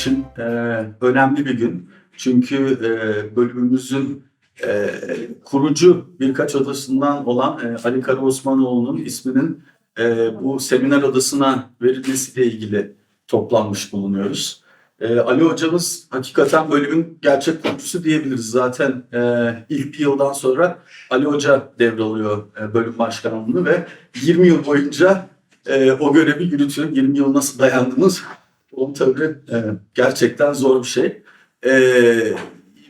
için e, önemli bir gün. Çünkü e, bölümümüzün e, kurucu birkaç odasından olan e, Ali Kara Osmanoğlu'nun isminin e, bu seminer odasına verilmesiyle ilgili toplanmış bulunuyoruz. E, Ali hocamız hakikaten bölümün gerçek kurucusu diyebiliriz. Zaten e, ilk bir yıldan sonra Ali Hoca devralıyor e, bölüm başkanlığını ve 20 yıl boyunca e, o görevi yürütüyor. 20 yıl nasıl dayandınız? O tabii e, gerçekten zor bir şey. E,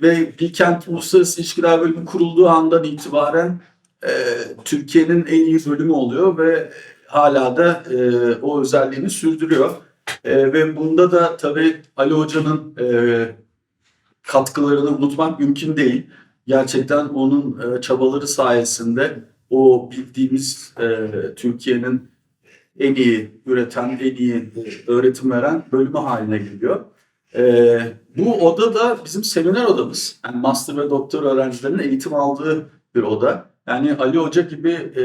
ve Bilkent Uluslararası İlişkiler Bölümü kurulduğu andan itibaren e, Türkiye'nin en iyi bölümü oluyor ve hala da e, o özelliğini sürdürüyor. E, ve bunda da tabii Ali Hoca'nın e, katkılarını unutmak mümkün değil. Gerçekten onun e, çabaları sayesinde o bildiğimiz e, Türkiye'nin en iyi üreten, en iyi öğretim veren bölümü haline geliyor. E, bu oda da bizim seminer odamız. Yani master ve doktor öğrencilerinin eğitim aldığı bir oda. Yani Ali Hoca gibi e,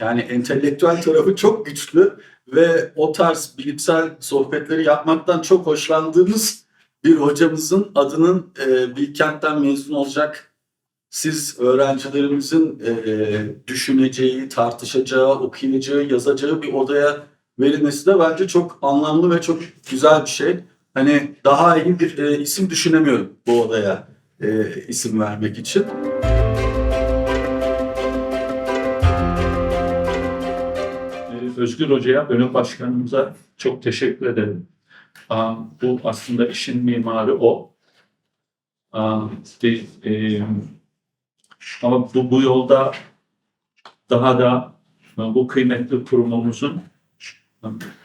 yani entelektüel tarafı çok güçlü ve o tarz bilimsel sohbetleri yapmaktan çok hoşlandığımız bir hocamızın adının e, Bilkent'ten mezun olacak siz öğrencilerimizin e, düşüneceği, tartışacağı, okuyacağı, yazacağı bir odaya verilmesi de bence çok anlamlı ve çok güzel bir şey. Hani daha iyi bir e, isim düşünemiyorum bu odaya e, isim vermek için. Özgür Hoca'ya, bölüm başkanımıza çok teşekkür ederim. Bu aslında işin mimarı o. Aa, bir, e, ama bu, bu yolda daha da bu kıymetli kurumumuzun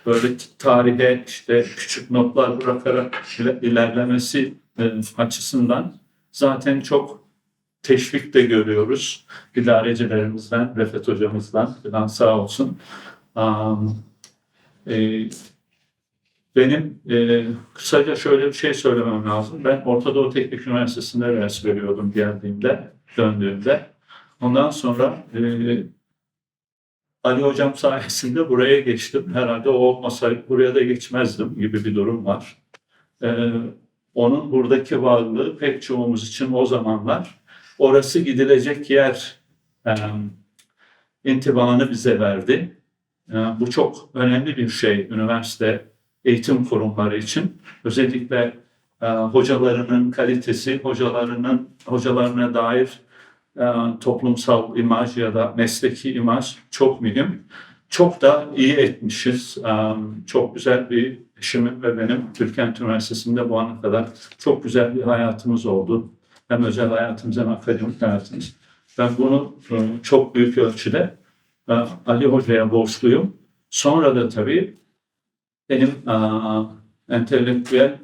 böyle tarihe işte küçük notlar bırakarak ile- ilerlemesi e, açısından zaten çok teşvik de görüyoruz. İdarecilerimizden, Refet hocamızdan falan sağ olsun. E, benim e, kısaca şöyle bir şey söylemem lazım. Ben Orta Doğu Teknik Üniversitesi'nde ders veriyordum geldiğimde, döndüğümde. Ondan sonra e, Ali Hocam sayesinde buraya geçtim. Herhalde o olmasaydı buraya da geçmezdim gibi bir durum var. E, onun buradaki varlığı pek çoğumuz için o zamanlar orası gidilecek yer e, intibanı bize verdi. E, bu çok önemli bir şey üniversite eğitim kurumları için. Özellikle e, hocalarının kalitesi, hocalarının hocalarına dair e, toplumsal imaj ya da mesleki imaj çok mühim. Çok da iyi etmişiz. E, çok güzel bir eşimin ve benim Türkent Üniversitesi'nde bu ana kadar çok güzel bir hayatımız oldu. Hem özel hayatımız hem akademik hayatımız. Ben bunu e, çok büyük ölçüde e, Ali Hoca'ya borçluyum. Sonra da tabii benim entelektüel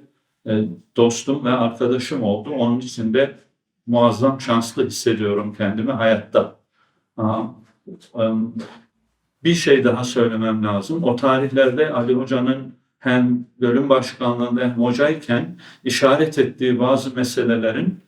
dostum ve arkadaşım oldu. Onun için de muazzam şanslı hissediyorum kendimi hayatta. E, bir şey daha söylemem lazım. O tarihlerde Ali Hoca'nın hem bölüm başkanlığında hem hocayken işaret ettiği bazı meselelerin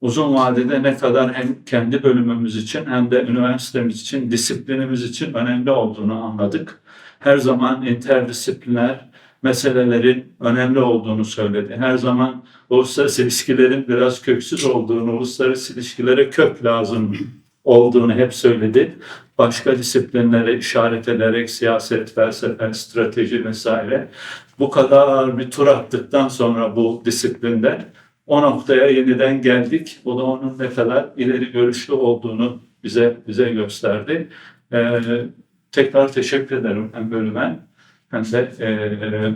uzun vadede ne kadar hem kendi bölümümüz için hem de üniversitemiz için, disiplinimiz için önemli olduğunu anladık. Her zaman interdisipliner meselelerin önemli olduğunu söyledi. Her zaman uluslararası ilişkilerin biraz köksüz olduğunu, uluslararası ilişkilere kök lazım olduğunu hep söyledi. Başka disiplinlere işaret ederek siyaset, felsefe, strateji vesaire bu kadar bir tur attıktan sonra bu disiplinde o noktaya yeniden geldik. O da onun ne kadar ileri görüşlü olduğunu bize bize gösterdi. Ee, tekrar teşekkür ederim hem bölüme hem de e,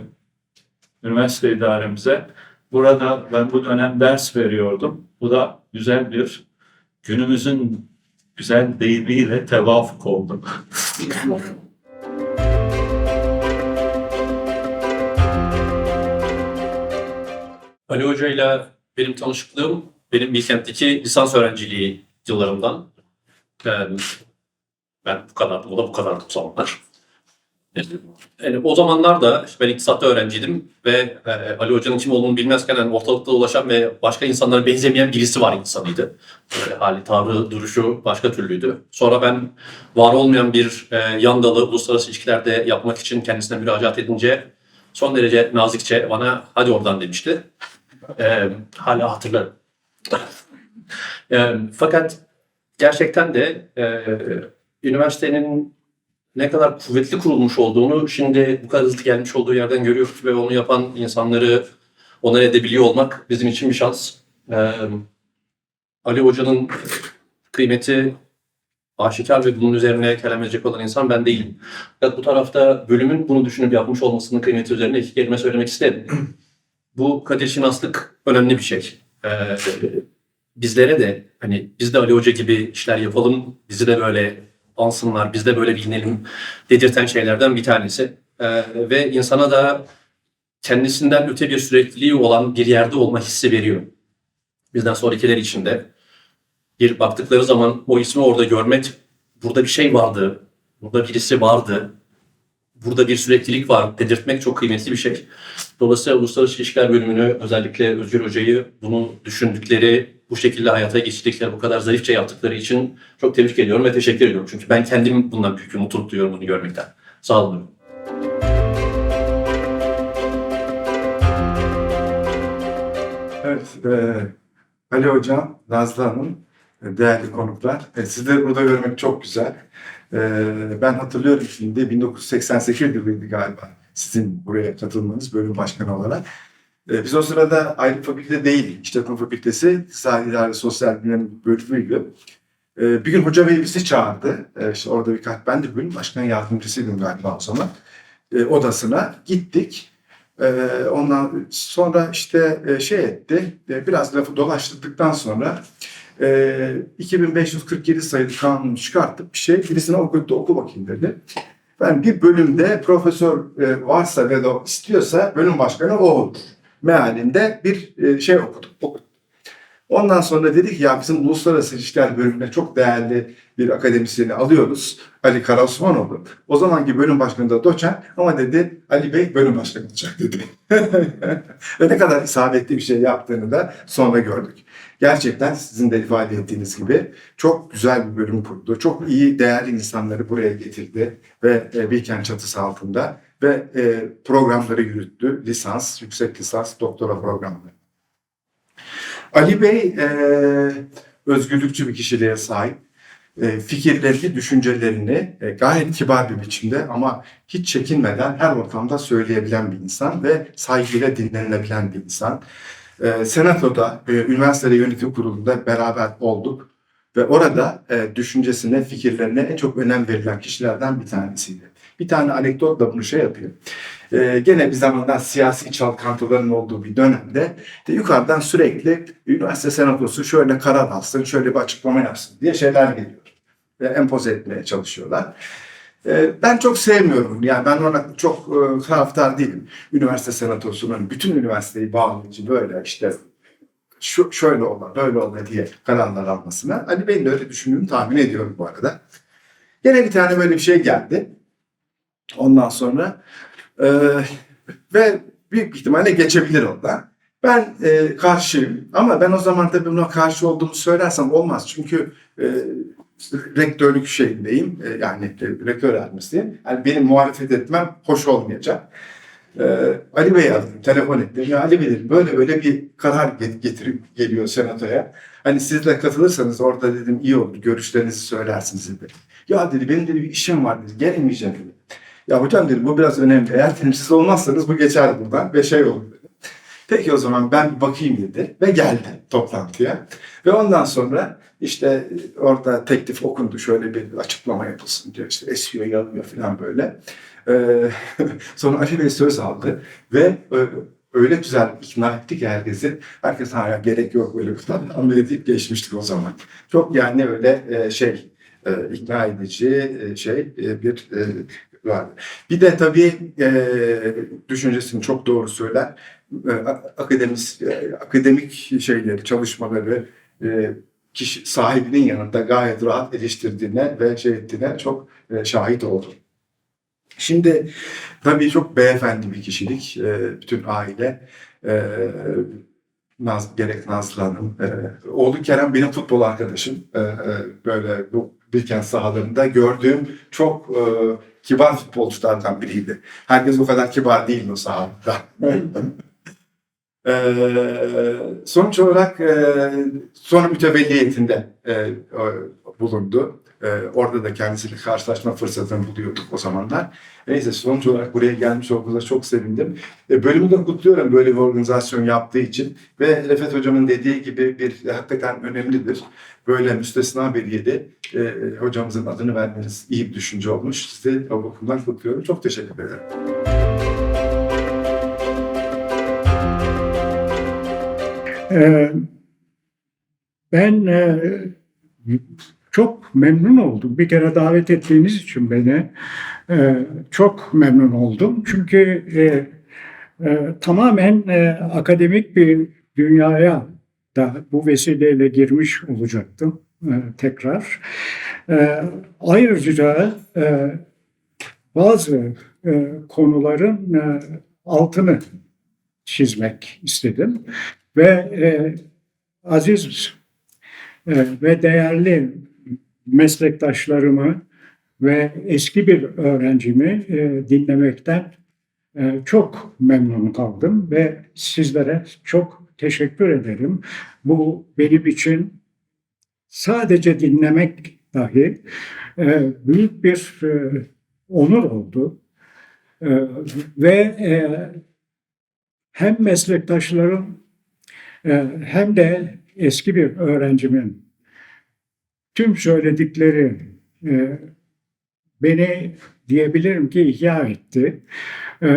üniversite idaremize. Burada ben bu dönem ders veriyordum. Bu da güzel bir günümüzün güzel deyimiyle tevafuk oldu. Ali Hoca ile benim tanışıklığım benim Bilkent'teki lisans öğrenciliği yıllarımdan. Yani ben bu kadar, o da bu kadardı o zamanlar. Yani o zamanlar da ben iktisatta öğrenciydim ve e, Ali Hoca'nın kim olduğunu bilmezken yani ortalıkta dolaşan ve başka insanlara benzemeyen birisi var insanıydı. Böyle hali, tavrı, duruşu başka türlüydü. Sonra ben var olmayan bir e, yan dalı uluslararası ilişkilerde yapmak için kendisine müracaat edince son derece nazikçe bana hadi oradan demişti. Ee, hala hatırlarım. Ee, fakat gerçekten de e, üniversitenin ne kadar kuvvetli kurulmuş olduğunu şimdi bu kadar hızlı gelmiş olduğu yerden görüyoruz ve onu yapan insanları onay edebiliyor olmak bizim için bir şans. Ee, Ali Hoca'nın kıymeti aşikar ve bunun üzerine kelam edecek olan insan ben değilim. Fakat bu tarafta bölümün bunu düşünüp yapmış olmasının kıymeti üzerine iki kelime söylemek isterim. bu kadir şinaslık önemli bir şey. Ee, bizlere de hani biz de Ali Hoca gibi işler yapalım, bizi de böyle ansınlar, biz de böyle bilinelim dedirten şeylerden bir tanesi. Ee, ve insana da kendisinden öte bir sürekliliği olan bir yerde olma hissi veriyor. Bizden sonrakiler için de bir baktıkları zaman o ismi orada görmek, burada bir şey vardı, burada birisi vardı, burada bir süreklilik var dedirtmek çok kıymetli bir şey. Dolayısıyla Uluslararası İlişkiler bölümünü özellikle Özgür Hoca'yı bunu düşündükleri, bu şekilde hayata geçirdikleri, bu kadar zarifçe yaptıkları için çok tebrik ediyorum ve teşekkür ediyorum. Çünkü ben kendim bundan büyük bir mutluluk duyuyorum bunu görmekten. Sağ olun. Evet, e, Ali Hocam, Nazlı Hanım, e, değerli konuklar. E, sizleri burada görmek çok güzel. E, ben hatırlıyorum şimdi 1988 yılıydı galiba sizin buraya katılmanız bölüm başkanı olarak. E, biz o sırada aynı fakülte değildik. İşletme Fakültesi İdare Sosyal Bilimler bölümüydü. E, bir gün hoca bey bizi çağırdı. E, işte orada birkaç, ben de bölüm başkan yardımcısıydım galiba o zaman. E, odasına gittik. Ee, ondan sonra işte e, şey etti, e, biraz lafı dolaştırdıktan sonra e, 2547 sayılı kanunu çıkartıp bir şey birisine oku, oku bakayım dedi. Ben bir bölümde profesör e, varsa ve de istiyorsa bölüm başkanı o olur. Mealinde bir e, şey okudum. okudum. Ondan sonra dedik ya bizim uluslararası ilişkiler bölümüne çok değerli bir akademisyeni alıyoruz. Ali Karaosmanoğlu. O zamanki bölüm başkanı da doçent ama dedi Ali Bey bölüm başkanı olacak dedi. Ve ne kadar isabetli bir şey yaptığını da sonra gördük. Gerçekten sizin de ifade ettiğiniz gibi çok güzel bir bölüm kurdu. Çok iyi, değerli insanları buraya getirdi ve e, Bilkent çatısı altında ve e, programları yürüttü. Lisans, yüksek lisans, doktora programları. Ali Bey e, özgürlükçü bir kişiliğe sahip. E, fikirlerini, düşüncelerini e, gayet kibar bir biçimde ama hiç çekinmeden her ortamda söyleyebilen bir insan ve saygıyla dinlenilebilen bir insan. E, Senato'da, e, üniversitede yönetim kurulunda beraber olduk ve orada e, düşüncesine, fikirlerine en çok önem verilen kişilerden bir tanesiydi. Bir tane anekdotla bunu şey yapıyor. E, gene bir zamandan siyasi çalkantıların olduğu bir dönemde de yukarıdan sürekli üniversite senatosu şöyle karar alsın, şöyle bir açıklama yapsın diye şeyler geliyor. Ve empoze etmeye çalışıyorlar. Ee, Ben çok sevmiyorum. Yani ben ona çok e, taraftar değilim. Üniversite senatosunun bütün üniversiteyi bağlayıcı böyle işte şu, şöyle olma, böyle olma diye kararlar almasına. Ali Bey'in de öyle düşündüğünü tahmin ediyorum bu arada. Gene bir tane böyle bir şey geldi. Ondan sonra e, ve büyük ihtimalle geçebilir ondan. Ben e, karşıyım ama ben o zaman tabii buna karşı olduğumu söylersem olmaz. Çünkü e, rektörlük şeyindeyim. E, yani e, rektör yardımcısıyım. Yani benim muhalefet etmem hoş olmayacak. E, Ali Bey'e aradım, telefon ettim. Ya Ali Bey dedim, böyle böyle bir karar get- getirip geliyor senatoya. Hani siz de katılırsanız orada dedim iyi olur. Görüşlerinizi söylersiniz dedi. Ya dedi benim dedi bir işim var dedi. Gelemeyeceğim dedi. Ya hocam dedim bu biraz önemli. Eğer temsilcisi olmazsanız bu geçer buradan ve şey olur dedi. Peki o zaman ben bakayım dedi ve geldi toplantıya. Ve ondan sonra işte orada teklif okundu şöyle bir açıklama yapılsın diyor işte esiyor yalıyor falan böyle. Ee, sonra Ali Bey söz aldı ve ö- öyle güzel ikna ettik herkesi. Herkes hala gerek yok böyle bir falan deyip geçmiştik o zaman. Çok yani öyle e, şey e, ikna edici e, şey e, bir e, vardı. Bir de tabii e, düşüncesini çok doğru söyler. E, akademis, e, akademik şeyleri, çalışmaları e, kişi sahibinin yanında gayet rahat eleştirdiğine ve şey ettiğine çok e, şahit oldum. Şimdi tabii çok beyefendi bir kişilik, e, bütün aile. E, Naz, gerek Nazlı Hanım. E, oğlu Kerem benim futbol arkadaşım. E, e, böyle bu Bilkent sahalarında gördüğüm çok e, kibar futbolculardan biriydi. Herkes o kadar kibar değil o sahada. Ee, sonuç olarak e, sonra mütevelliyetinde e, bulundu. E, orada da kendisiyle karşılaşma fırsatını buluyorduk o zamanlar. Neyse sonuç olarak buraya gelmiş olduğunuza çok sevindim. E, bölümü de kutluyorum böyle bir organizasyon yaptığı için. Ve Refet Hocam'ın dediği gibi bir hakikaten önemlidir. Böyle müstesna bir yeri e, hocamızın adını vermeniz iyi bir düşünce olmuş. Sizi o bakımdan kutluyorum. Çok teşekkür ederim. Ee, Ben e, çok memnun oldum. Bir kere davet ettiğiniz için beni e, çok memnun oldum. Çünkü e, tamamen akademik bir dünyaya da bu vesileyle girmiş olacaktım tekrar. Ayrıca bazı konuların altını çizmek istedim ve e, aziz e, ve değerli meslektaşlarımı ve eski bir öğrencimi e, dinlemekten e, çok memnun kaldım ve sizlere çok teşekkür ederim. Bu benim için sadece dinlemek dahi e, büyük bir e, onur oldu. E, ve e, hem meslektaşlarım e, hem de eski bir öğrencimin tüm söyledikleri e, beni diyebilirim ki ihya etti. E,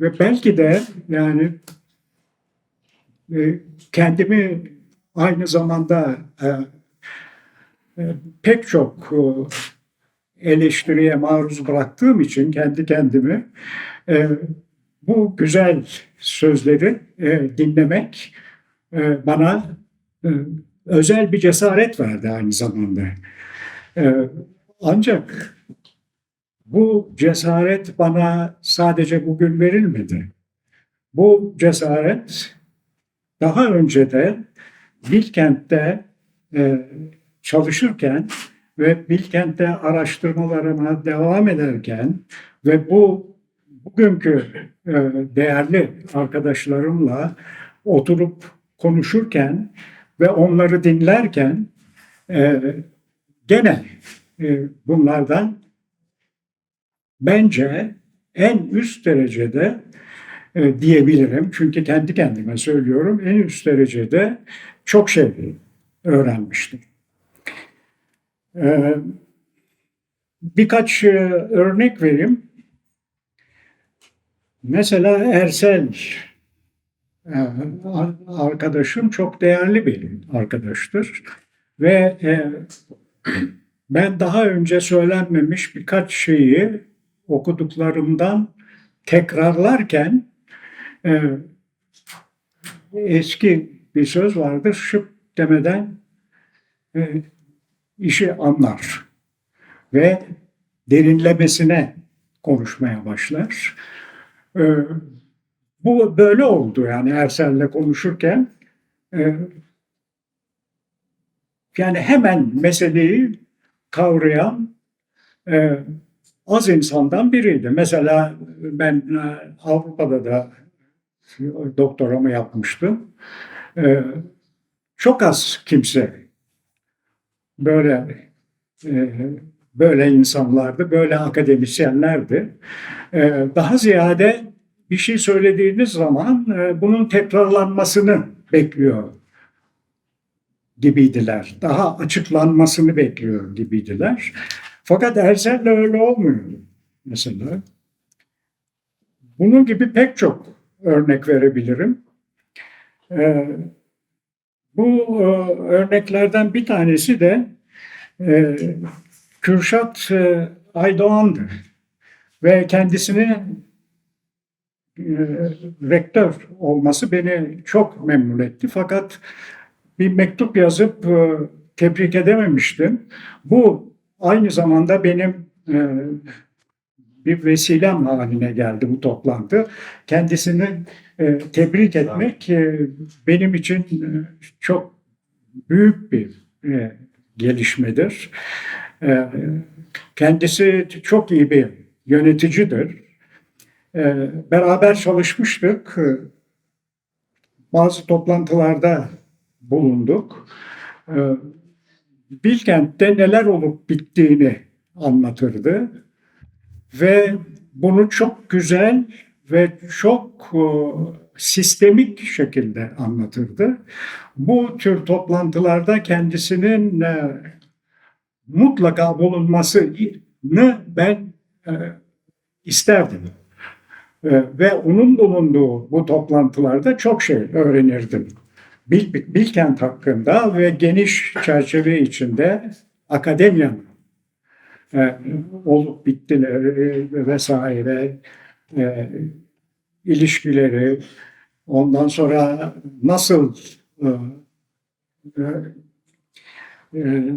ve belki de yani e, kendimi aynı zamanda e, pek çok eleştiriye maruz bıraktığım için kendi kendimi bu güzel sözleri e, dinlemek e, bana e, özel bir cesaret verdi aynı zamanda. E, ancak bu cesaret bana sadece bugün verilmedi. Bu cesaret daha önce de Bilkent'te e, çalışırken ve Bilkent'te araştırmalarıma devam ederken ve bu bugünkü e, değerli arkadaşlarımla oturup konuşurken ve onları dinlerken e, gene e, bunlardan bence en üst derecede diyebilirim. Çünkü kendi kendime söylüyorum en üst derecede çok şey öğrenmiştim. Birkaç örnek vereyim. Mesela Ersel e, arkadaşım çok değerli bir arkadaştır ve e, ben daha önce söylenmemiş birkaç şeyi okuduklarımdan tekrarlarken e, eski bir söz vardır şıp demeden e, işi anlar ve derinlemesine konuşmaya başlar. E, bu böyle oldu yani Ersel'le konuşurken. E, yani hemen meseleyi kavrayan e, az insandan biriydi. Mesela ben e, Avrupa'da da doktoramı yapmıştım. E, çok az kimse böyle e, böyle insanlardı, böyle akademisyenlerdi. E, daha ziyade bir şey söylediğiniz zaman e, bunun tekrarlanmasını bekliyor gibiydiler. Daha açıklanmasını bekliyor gibiydiler. Fakat Ersel'le öyle olmuyordu mesela. Bunun gibi pek çok örnek verebilirim. Ee, bu e, örneklerden bir tanesi de e, Kürşat e, Aydoğan'dı. Ve kendisinin e, rektör olması beni çok memnun etti. Fakat bir mektup yazıp e, tebrik edememiştim. Bu aynı zamanda benim e, bir vesilem haline geldi bu toplantı. Kendisini tebrik etmek benim için çok büyük bir gelişmedir. E, kendisi çok iyi bir yöneticidir. E, beraber çalışmıştık. Bazı toplantılarda bulunduk. E, Bilkent'te neler olup bittiğini anlatırdı ve bunu çok güzel ve çok e, sistemik şekilde anlatırdı. Bu tür toplantılarda kendisinin e, mutlaka bulunmasını ben e, isterdim. E, ve onun bulunduğu bu toplantılarda çok şey öğrenirdim. Bil, Bilkent hakkında ve geniş çerçeve içinde akademiyanın e, olup bittileri vesaire e, ilişkileri ondan sonra nasıl e, e, e,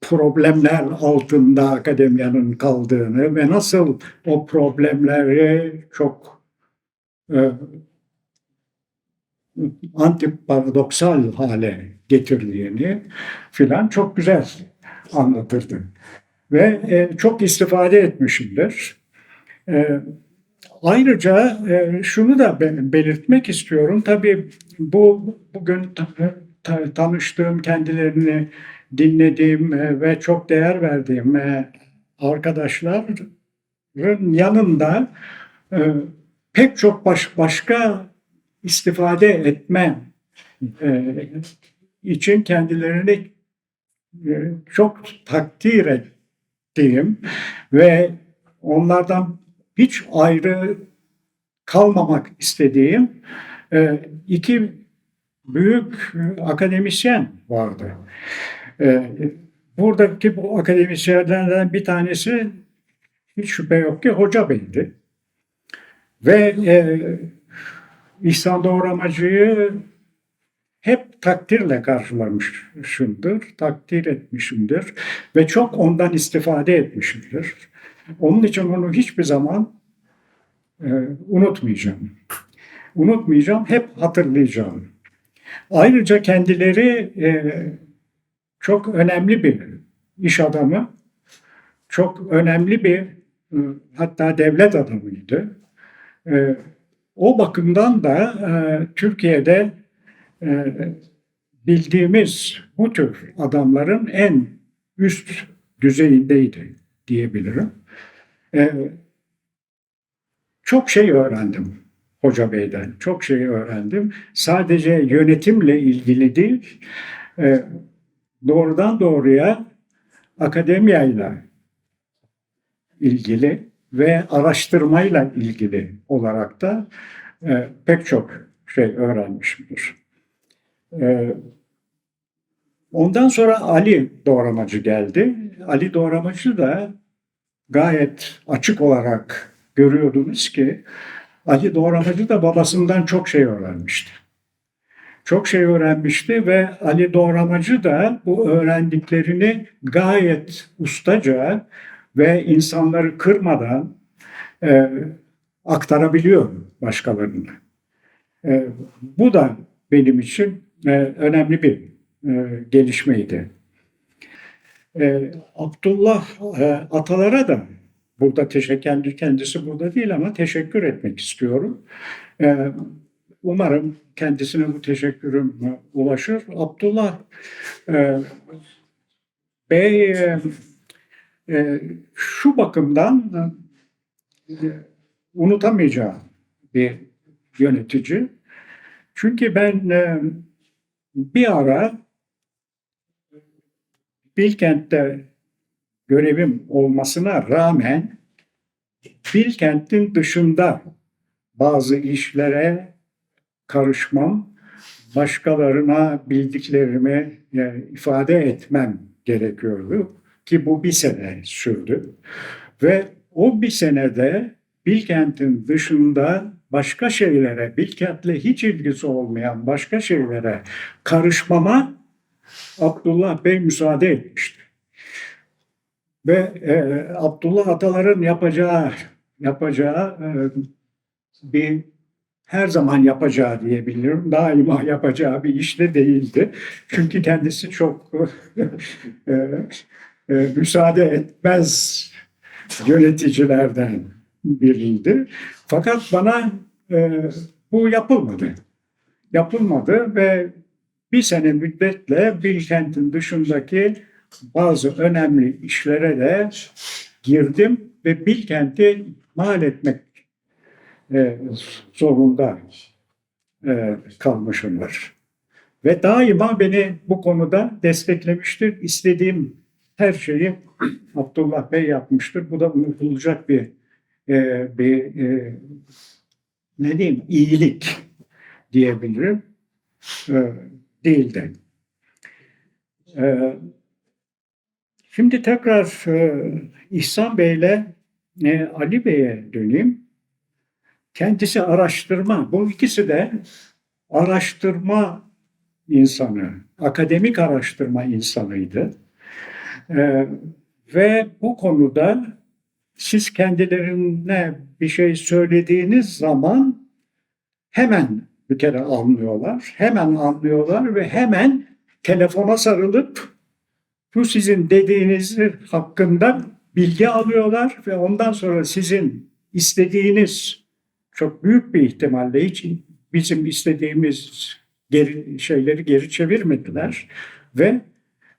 problemler altında akademiyanın kaldığını ve nasıl o problemleri çok e, antiparadoksal hale getirdiğini filan çok güzel anlatırdı. Ve e, çok istifade etmişimdir. E, ayrıca e, şunu da belirtmek istiyorum. Tabii bu bugün ta- ta- tanıştığım, kendilerini dinlediğim e, ve çok değer verdiğim e, arkadaşların yanında e, pek çok baş, başka istifade etme için kendilerini çok takdir ettiğim ve onlardan hiç ayrı kalmamak istediğim iki büyük akademisyen vardı. E, buradaki bu akademisyenlerden bir tanesi hiç şüphe yok ki Hoca Bey'di. Ve e, İhsan Doğramacı'yı hep takdirle karşılamışımdır, takdir etmişimdir ve çok ondan istifade etmişimdir. Onun için onu hiçbir zaman e, unutmayacağım. Unutmayacağım, hep hatırlayacağım. Ayrıca kendileri e, çok önemli bir iş adamı, çok önemli bir e, hatta devlet adamıydı. E, o bakımdan da e, Türkiye'de bildiğimiz bu tür adamların en üst düzeyindeydi diyebilirim. Çok şey öğrendim Hoca Bey'den, çok şey öğrendim. Sadece yönetimle ilgili değil, doğrudan doğruya akademiyayla ilgili ve araştırmayla ilgili olarak da e, pek çok şey öğrenmişimdir. E, ondan sonra Ali Doğramacı geldi. Ali Doğramacı da gayet açık olarak görüyordunuz ki Ali Doğramacı da babasından çok şey öğrenmişti. Çok şey öğrenmişti ve Ali Doğramacı da bu öğrendiklerini gayet ustaca ve insanları kırmadan e, aktarabiliyor başkalarına. E, bu da benim için e, önemli bir e, gelişmeydi. E, Abdullah e, Atalar'a da burada teşekkür kendi kendisi burada değil ama teşekkür etmek istiyorum. E, umarım kendisine bu teşekkürüm e, ulaşır. Abdullah e, Bey e, e, şu bakımdan e, unutamayacağım bir yönetici. Çünkü ben e, bir ara Bilkent'te görevim olmasına rağmen Bilkent'in dışında bazı işlere karışmam, başkalarına bildiklerimi ifade etmem gerekiyordu ki bu bir sene sürdü. Ve o bir senede Bilkent'in dışında başka şeylere, Bilkent'le hiç ilgisi olmayan başka şeylere karışmama Abdullah Bey müsaade etmişti. Ve e, Abdullah Atalar'ın yapacağı yapacağı e, bir her zaman yapacağı diyebilirim. Daima yapacağı bir iş de değildi. Çünkü kendisi çok e, e, müsaade etmez yöneticilerden biriydi. Fakat bana e, bu yapılmadı. Yapılmadı ve bir sene müddetle Bilkent'in dışındaki bazı önemli işlere de girdim ve Bilkent'i mal etmek e, zorunda e, kalmışımdır. Ve daima beni bu konuda desteklemiştir. İstediğim her şeyi Abdullah Bey yapmıştır. Bu da unutulacak bir e, bir e, ne diyeyim iyilik diyebilirim. E, değildi. E, şimdi tekrar e, İhsan Bey'le e, Ali Bey'e döneyim. Kendisi araştırma. Bu ikisi de araştırma insanı, akademik araştırma insanıydı. Ee, ve bu konuda siz kendilerine bir şey söylediğiniz zaman hemen bir kere anlıyorlar. Hemen anlıyorlar ve hemen telefona sarılıp bu sizin dediğiniz hakkında bilgi alıyorlar ve ondan sonra sizin istediğiniz çok büyük bir ihtimalle hiç bizim istediğimiz geri, şeyleri geri çevirmediler ve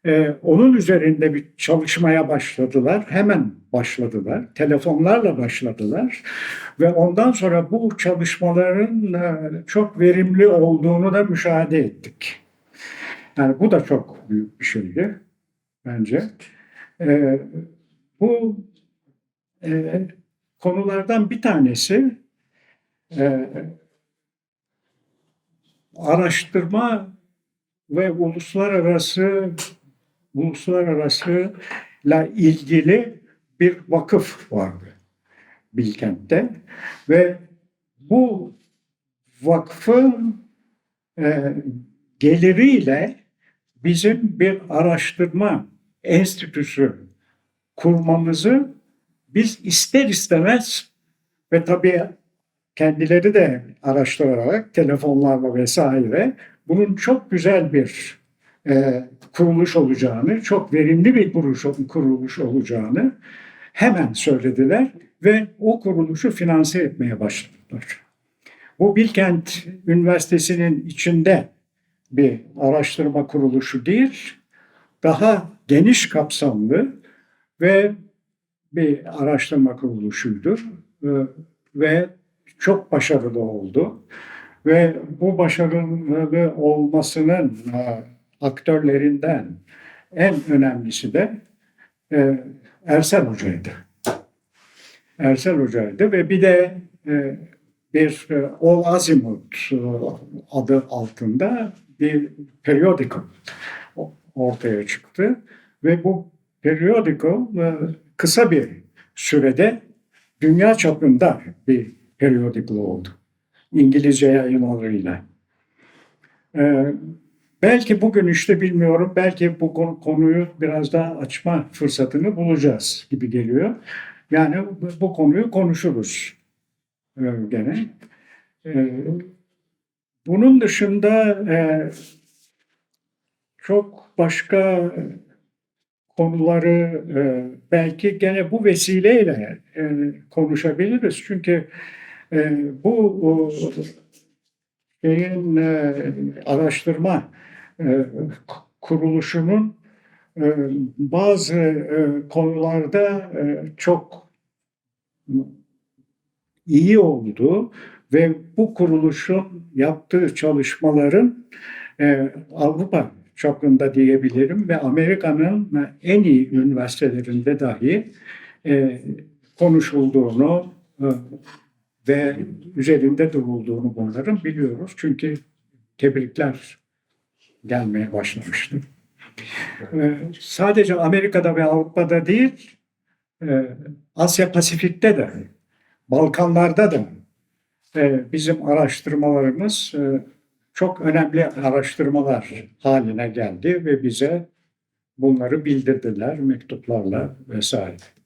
e, onun üzerinde bir çalışmaya başladılar. Hemen başladılar. Telefonlarla başladılar. Ve ondan sonra bu çalışmaların e, çok verimli olduğunu da müşahede ettik. Yani bu da çok büyük bir şeydi bence. E, bu e, konulardan bir tanesi e, araştırma ve uluslararası uluslararası ile ilgili bir vakıf vardı Bilkent'te ve bu vakfın e, geliriyle bizim bir araştırma enstitüsü kurmamızı biz ister istemez ve tabii kendileri de araştırarak telefonlarla vesaire bunun çok güzel bir e, kuruluş olacağını, çok verimli bir kuruluş, kuruluş olacağını hemen söylediler ve o kuruluşu finanse etmeye başladılar. Bu Bilkent Üniversitesi'nin içinde bir araştırma kuruluşu değil, daha geniş kapsamlı ve bir araştırma kuruluşuydur Ee, ve çok başarılı oldu. Ve bu başarılı olmasının e, aktörlerinden en önemlisi de e, Ersel Hoca'ydı. Ersel Hoca'ydı ve bir de e, bir All Azimuth e, adı altında bir periodical o- ortaya çıktı ve bu periodical e, kısa bir sürede dünya çapında bir periodical oldu. İngilizce yayınlarıyla. Ee, belki bugün işte bilmiyorum, belki bu konu- konuyu biraz daha açma fırsatını bulacağız gibi geliyor. Yani bu konuyu konuşuruz ee, gene. Ee, bunun dışında e, çok başka konuları e, belki gene bu vesileyle e, konuşabiliriz. Çünkü e, bu o, şeyin e, araştırma e, kuruluşunun e, bazı e, konularda e, çok iyi olduğu ve bu kuruluşun yaptığı çalışmaların e, Avrupa çapında diyebilirim ve Amerika'nın en iyi üniversitelerinde dahi e, konuşulduğunu e, ve üzerinde durulduğunu bunların biliyoruz. Çünkü tebrikler gelmeye başlamıştı. E, sadece Amerika'da ve Avrupa'da değil, e, Asya Pasifik'te de, Balkanlarda da e, bizim araştırmalarımız e, çok önemli araştırmalar haline geldi ve bize bunları bildirdiler mektuplarla vesaire.